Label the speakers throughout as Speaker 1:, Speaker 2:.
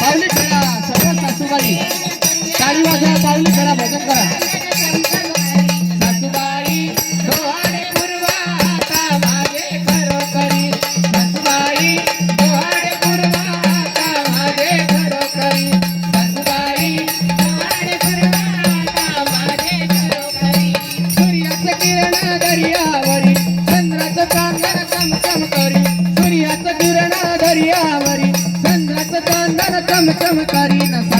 Speaker 1: पावली खेळा सगळ्या सासूबाई. ताळी वाजा पावली खेळा भजन करा. ચમચમ કરીને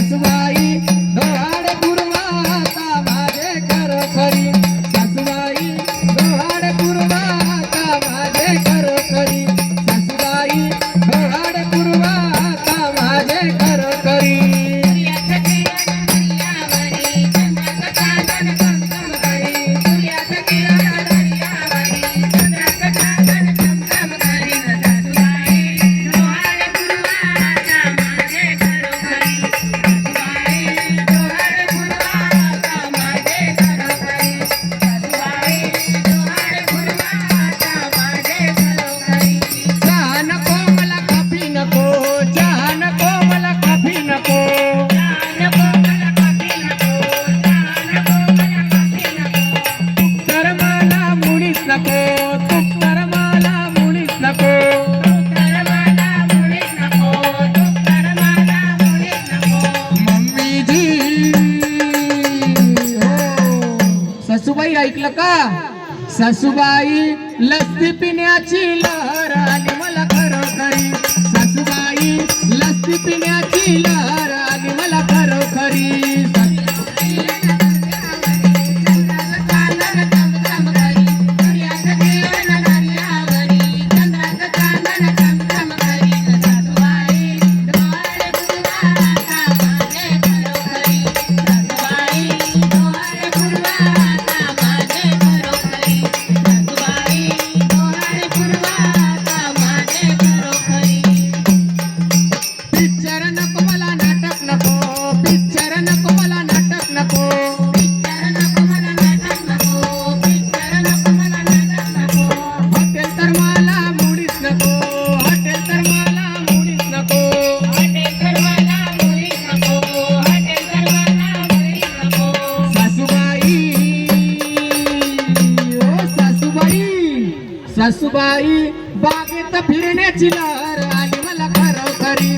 Speaker 1: ऐकलं का? सासूबाई लस्ती पिण्याची लहर आणि मला हसुबाई बागेत फिरण्याची लहर आणि मला खरोखरी